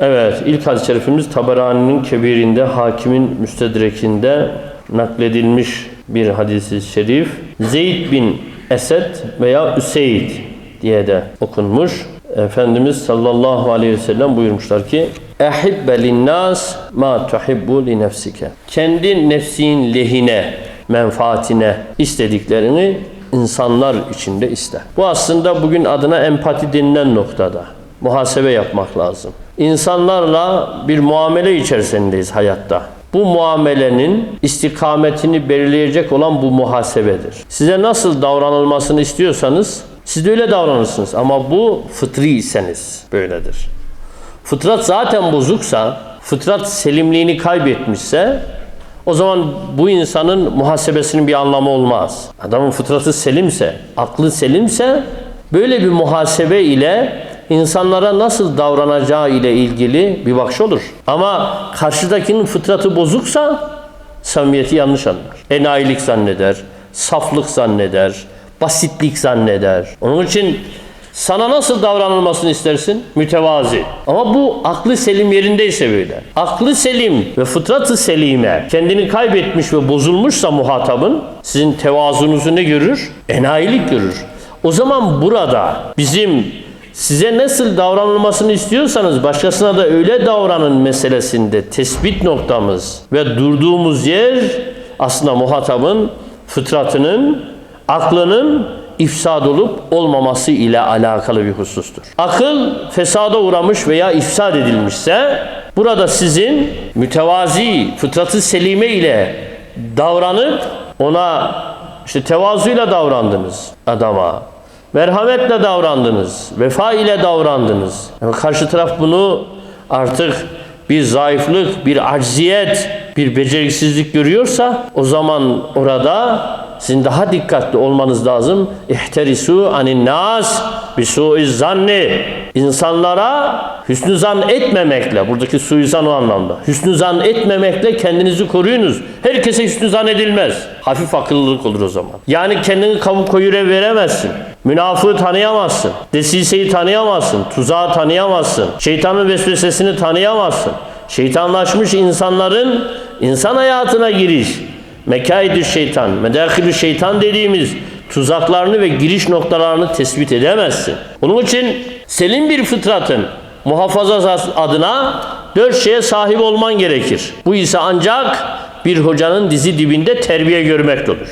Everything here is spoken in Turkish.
Evet, ilk hadis-i şerifimiz Taberani'nin kebirinde, hakimin müstedrekinde nakledilmiş bir hadisi şerif. Zeyd bin Esed veya Üseyd diye de okunmuş. Efendimiz sallallahu aleyhi ve sellem buyurmuşlar ki Ehibbe linnas ma tuhibbu li nefsike. Kendi nefsin lehine, menfaatine istediklerini insanlar içinde ister. Bu aslında bugün adına empati denilen noktada. Muhasebe yapmak lazım. İnsanlarla bir muamele içerisindeyiz hayatta. Bu muamelenin istikametini belirleyecek olan bu muhasebedir. Size nasıl davranılmasını istiyorsanız siz de öyle davranırsınız. Ama bu fıtri iseniz böyledir. Fıtrat zaten bozuksa, fıtrat selimliğini kaybetmişse o zaman bu insanın muhasebesinin bir anlamı olmaz. Adamın fıtratı selimse, aklı selimse böyle bir muhasebe ile insanlara nasıl davranacağı ile ilgili bir bakış olur. Ama karşıdakinin fıtratı bozuksa samimiyeti yanlış anlar. Enayilik zanneder, saflık zanneder, basitlik zanneder. Onun için sana nasıl davranılmasını istersin? Mütevazi. Ama bu aklı selim yerindeyse böyle. Aklı selim ve fıtratı selime kendini kaybetmiş ve bozulmuşsa muhatabın sizin tevazunuzu ne görür? Enayilik görür. O zaman burada bizim size nasıl davranılmasını istiyorsanız başkasına da öyle davranın meselesinde tespit noktamız ve durduğumuz yer aslında muhatabın fıtratının, aklının ifsad olup olmaması ile alakalı bir husustur. Akıl fesada uğramış veya ifsad edilmişse burada sizin mütevazi fıtratı selime ile davranıp ona işte tevazuyla davrandınız adama. Merhametle davrandınız. Vefa ile davrandınız. Yani karşı taraf bunu artık bir zayıflık, bir acziyet, bir beceriksizlik görüyorsa o zaman orada sizin daha dikkatli olmanız lazım. İhterisu anin nas bi suiz zanni. İnsanlara hüsnü zan etmemekle, buradaki suizan o anlamda. Hüsnü zan etmemekle kendinizi koruyunuz. Herkese hüsnü zan edilmez. Hafif akıllılık olur o zaman. Yani kendini kavu koyure veremezsin. Münafığı tanıyamazsın. Desiseyi tanıyamazsın. Tuzağı tanıyamazsın. Şeytanın vesvesesini tanıyamazsın. Şeytanlaşmış insanların insan hayatına giriş, mekaidü şeytan, medahilü şeytan dediğimiz tuzaklarını ve giriş noktalarını tespit edemezsin. Onun için senin bir fıtratın muhafaza adına dört şeye sahip olman gerekir. Bu ise ancak bir hocanın dizi dibinde terbiye görmekte olur.